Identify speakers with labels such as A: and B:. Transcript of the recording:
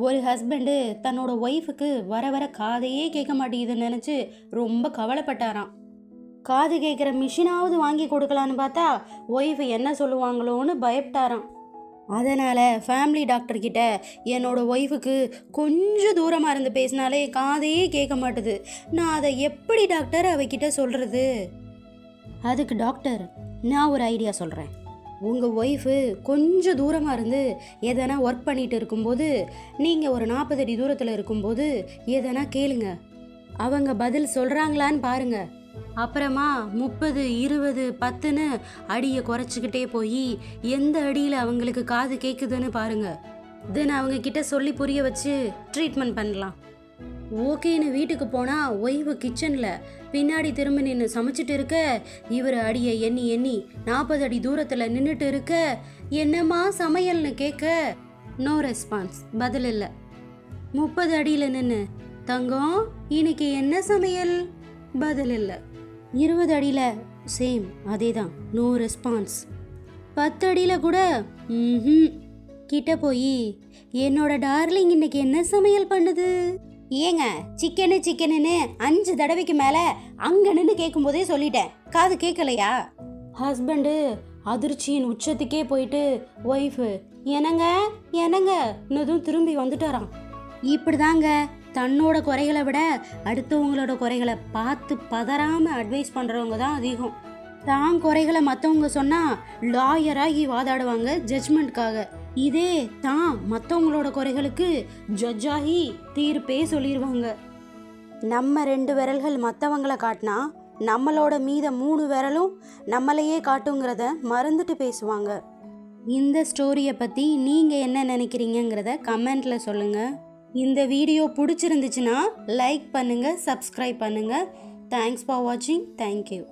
A: ஒரு ஹஸ்பண்டு தன்னோட ஒய்ஃபுக்கு வர வர காதையே கேட்க மாட்டேங்குதுன்னு நினச்சி ரொம்ப கவலைப்பட்டாராம். காது கேட்குற மிஷினாவது வாங்கி கொடுக்கலான்னு பார்த்தா ஒய்ஃப் என்ன சொல்லுவாங்களோன்னு பயப்பட்டாராம். அதனால் ஃபேமிலி டாக்டர்கிட்ட என்னோடய என்னோட ஒய்ஃபுக்கு கொஞ்சம் தூரமாக இருந்து பேசினாலே காதையே கேட்க மாட்டுது. நான் அதை எப்படி டாக்டர் அவகிட்ட சொல்கிறது அதுக்கு டாக்டர் நான் ஒரு ஐடியா சொல்கிறேன் உங்கள் ஒய்ஃபு கொஞ்சம் தூரமாக இருந்து எதனா ஒர்க் பண்ணிட்டு இருக்கும்போது நீங்கள் ஒரு நாற்பது அடி தூரத்தில் இருக்கும்போது எதனா கேளுங்க. அவங்க பதில் சொல்கிறாங்களான்னு பாருங்க. அப்புறமா முப்பது இருபது பத்துன்னு அடியை குறைச்சிக்கிட்டே போய் எந்த அடியில் அவங்களுக்கு காது கேட்குதுன்னு பாருங்க. தென் அவங்க கிட்ட சொல்லி புரிய வச்சு ட்ரீட்மெண்ட் பண்ணலாம். ஓகேன்னு வீட்டுக்கு போனா ஒய்வு கிச்சன்ல. பின்னாடி திரும்பி நின்று சமைச்சிட்டு இருக்க இவர் அடியை எண்ணி எண்ணி நாற்பது அடி தூரத்துல நின்றுட்டு இருக்க என்னம்மா சமையல்னு கேட்க நோ ரெஸ்பான்ஸ் பதில் இல்லை. முப்பது அடியில் நின்று தங்கம் இன்னைக்கு என்ன சமையல்? பதில் இல்லை. இருபது அடியில் சேம் அதே தான் நோ ரெஸ்பான்ஸ் பத்து அடியில் கூட ம்ஹும். கிட்ட போய் என்னோட டார்லிங் இன்னைக்கு என்ன சமையல் பண்ணுது? ஏங்க சிக்கனு சிக்கனுன்னு அஞ்சு தடவைக்கு மேலே அங்கே நின்று கேட்கும்போதே சொல்லிட்டேன். காது கேட்கலையா ஹஸ்பண்டு அதிர்ச்சியின் உச்சத்துக்கே போயிட்டு ஒய்ஃபு என்னங்க என்னங்க? இன்னதும் திரும்பி வந்துட்டாராம். இப்படிதாங்க தன்னோட குறைகளை விட அடுத்தவங்களோட குறைகளை பார்த்து பதறாம அட்வைஸ் பண்றவங்க தான் அதிகம். தான் குறைகளை மற்றவங்க சொன்னால் லாயராகி வாதாடுவாங்க ஜட்ஜ்மெண்ட்காக இதே தான் மற்றவங்களோட குறைகளுக்கு ஜட்ஜாகி தீர்ப்பே சொல்லிடுவாங்க நம்ம ரெண்டு விரல்கள் மற்றவங்கள காட்டினா நம்மளோட மீத மூணு விரலும் நம்மளையே காட்டுங்கிறத மறந்துட்டு பேசுவாங்க. இந்த ஸ்டோரியை பற்றி நீங்கள் என்ன நினைக்கிறீங்கங்கிறத கமெண்ட்டில் சொல்லுங்கள் இந்த வீடியோ பிடிச்சிருந்துச்சுன்னா லைக் பண்ணுங்கள் சப்ஸ்கிரைப் பண்ணுங்கள் தேங்க்ஸ் ஃபார் வாட்சிங் தேங்க்யூ